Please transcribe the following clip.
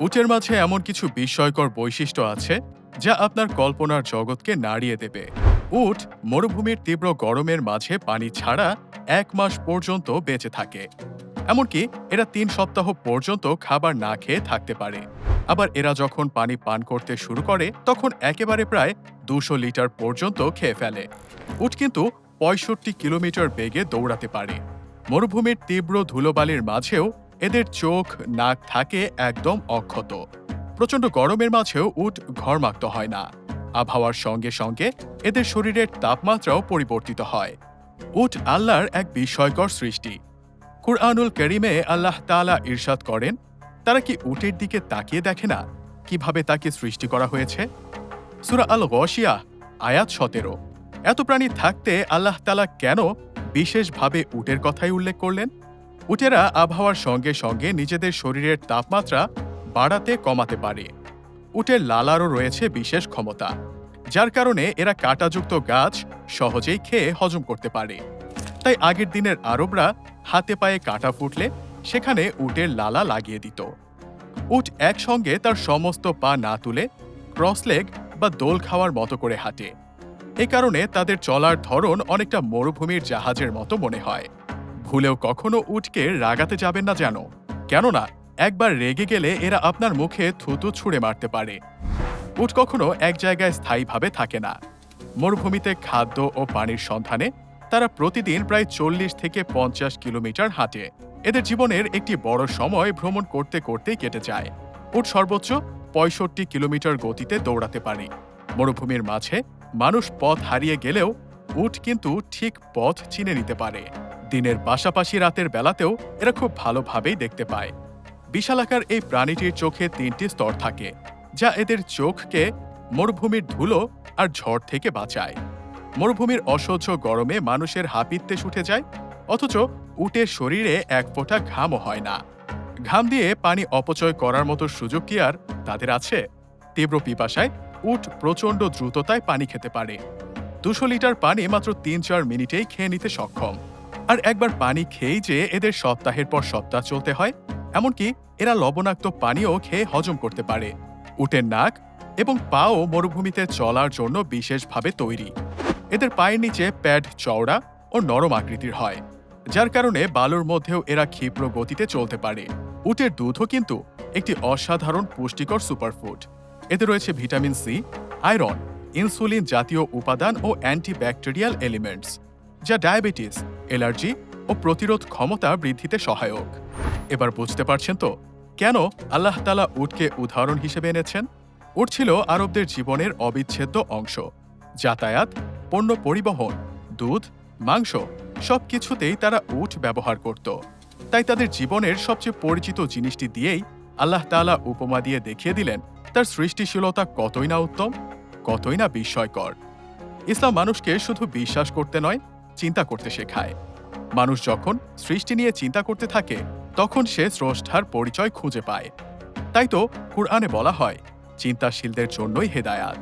উটের মাঝে এমন কিছু বিস্ময়কর বৈশিষ্ট্য আছে যা আপনার কল্পনার জগৎকে নাড়িয়ে দেবে। উট মরুভূমির তীব্র গরমের মাঝে পানি ছাড়া এক মাস পর্যন্ত বেঁচে থাকে। এমনকি এরা তিন সপ্তাহ পর্যন্ত খাবার না খেয়ে থাকতে পারে। আবার এরা যখন পানি পান করতে শুরু করে, তখন একেবারে প্রায় দুশো লিটার পর্যন্ত খেয়ে ফেলে। উট কিন্তু পঁয়ষট্টি কিলোমিটার বেগে দৌড়াতে পারে। মরুভূমির তীব্র ধুলোবালির মাঝেও এদের চোখ, নাক থাকে একদম অক্ষত। প্রচণ্ড গরমের মাঝেও উট ঘরমাক্ত হয় না। আবহাওয়ার সঙ্গে সঙ্গে এদের শরীরের তাপমাত্রাও পরিবর্তিত হয়। উট আল্লাহর এক বিস্ময়কর সৃষ্টি। কুরআনুল করিমে আল্লাহ তাআলা ইরশাদ করেন, তারা কি উটের দিকে তাকিয়ে দেখে না কীভাবে তাকে সৃষ্টি করা হয়েছে? সুরা আল গশিয়া আয়াত সতেরো। এত প্রাণী থাকতে আল্লাহ তালা কেন বিশেষভাবে উটের কথাই উল্লেখ করলেন? উটেরা আবহাওয়ার সঙ্গে সঙ্গে নিজেদের শরীরের তাপমাত্রা বাড়াতে কমাতে পারে। উটের লালারও রয়েছে বিশেষ ক্ষমতা, যার কারণে এরা কাঁটাযুক্ত গাছ সহজেই খেয়ে হজম করতে পারে। তাই আগের দিনের আরবরা হাতে পায়ে কাঁটা ফুটলে সেখানে উটের লালা লাগিয়ে দিত। উট একসঙ্গে তার সমস্ত পা না তুলে ক্রসলেগ বা দোল খাওয়ার মতো করে হাঁটে। এ কারণে তাদের চলার ধরন অনেকটা মরুভূমির জাহাজের মতো মনে হয়। ভুলেও কখনো উটকে রাগাতে যাবেন না যেন। কেননা, একবার রেগে গেলে এরা আপনার মুখে থুতু ছুঁড়ে মারতে পারে। উট কখনো এক জায়গায় স্থায়ীভাবে থাকে না। মরুভূমিতে খাদ্য ও পানির সন্ধানে তারা প্রতিদিন প্রায় চল্লিশ থেকে পঞ্চাশ কিলোমিটার হাঁটে। এদের জীবনের একটি বড় সময় ভ্রমণ করতে করতেই কেটে যায়। উট সর্বোচ্চ পঁয়ষট্টি কিলোমিটার গতিতে দৌড়াতে পারে। মরুভূমির মাঝে মানুষ পথ হারিয়ে গেলেও উট কিন্তু ঠিক পথ চিনে নিতে পারে। দিনের পাশাপাশি রাতের বেলাতেও এরা খুব ভালোভাবেই দেখতে পায়। বিশালাকার এই প্রাণীটির চোখে তিনটি স্তর থাকে, যা এদের চোখকে মরুভূমির ধুলো আর ঝড় থেকে বাঁচায়। মরুভূমির অসহ্য গরমে মানুষের হাপিত্তে উঠে যায়, অথচ উটের শরীরে এক ফোঁটা ঘামও হয় না। ঘাম দিয়ে পানি অপচয় করার মতো সুযোগ কি আর তাদের আছে? তীব্র পিপাসায় উট প্রচণ্ড দ্রুততায় পানি খেতে পারে। দুশো লিটার পানি মাত্র তিন চার মিনিটেই খেয়ে নিতে সক্ষম। আর একবার পানি খেয়েই যে এদের সপ্তাহের পর সপ্তাহ চলতে হয়, এমনকি এরা লবণাক্ত পানিও খেয়ে হজম করতে পারে। উটের নাক এবং পাও মরুভূমিতে চলার জন্য বিশেষভাবে তৈরি। এদের পায়ের নিচে প্যাড চওড়া ও নরম আকৃতির হয়, যার কারণে বালুর মধ্যেও এরা ক্ষিপ্র গতিতে চলতে পারে। উটের দুধও কিন্তু একটি অসাধারণ পুষ্টিকর সুপারফুড। এতে রয়েছে ভিটামিন সি, আয়রন, ইনসুলিন জাতীয় উপাদান ও অ্যান্টিব্যাকটেরিয়াল এলিমেন্টস। যা ডায়াবেটিস, অ্যালার্জি ও প্রতিরোধ ক্ষমতা বৃদ্ধিতে সহায়ক। এবার বুঝতে পারছেন তো, কেন আল্লাহ তালা উটকে উদাহরণ হিসেবে এনেছেন? উট ছিল আরবদের জীবনের অবিচ্ছেদ্য অংশ। যাতায়াত, পণ্য পরিবহন, দুধ, মাংস সবকিছুতেই তারা উট ব্যবহার করত। তাই তাদের জীবনের সবচেয়ে পরিচিত জিনিসটি দিয়েই আল্লাহ তাআলা উপমা দিয়ে দেখিয়ে দিলেন, তার সৃষ্টিশীলতা কতই না উত্তম, কতই না বিস্ময়কর। ইসলাম মানুষকে শুধু বিশ্বাস করতে নয় চিন্তা করতে শেখায়। মানুষ যখন সৃষ্টি নিয়ে চিন্তা করতে থাকে, তখন সে স্রষ্টার পরিচয় খুঁজে পায়। তাই তো কুরআনে বলা হয়, চিন্তাশীলদের জন্যই হেদায়াত।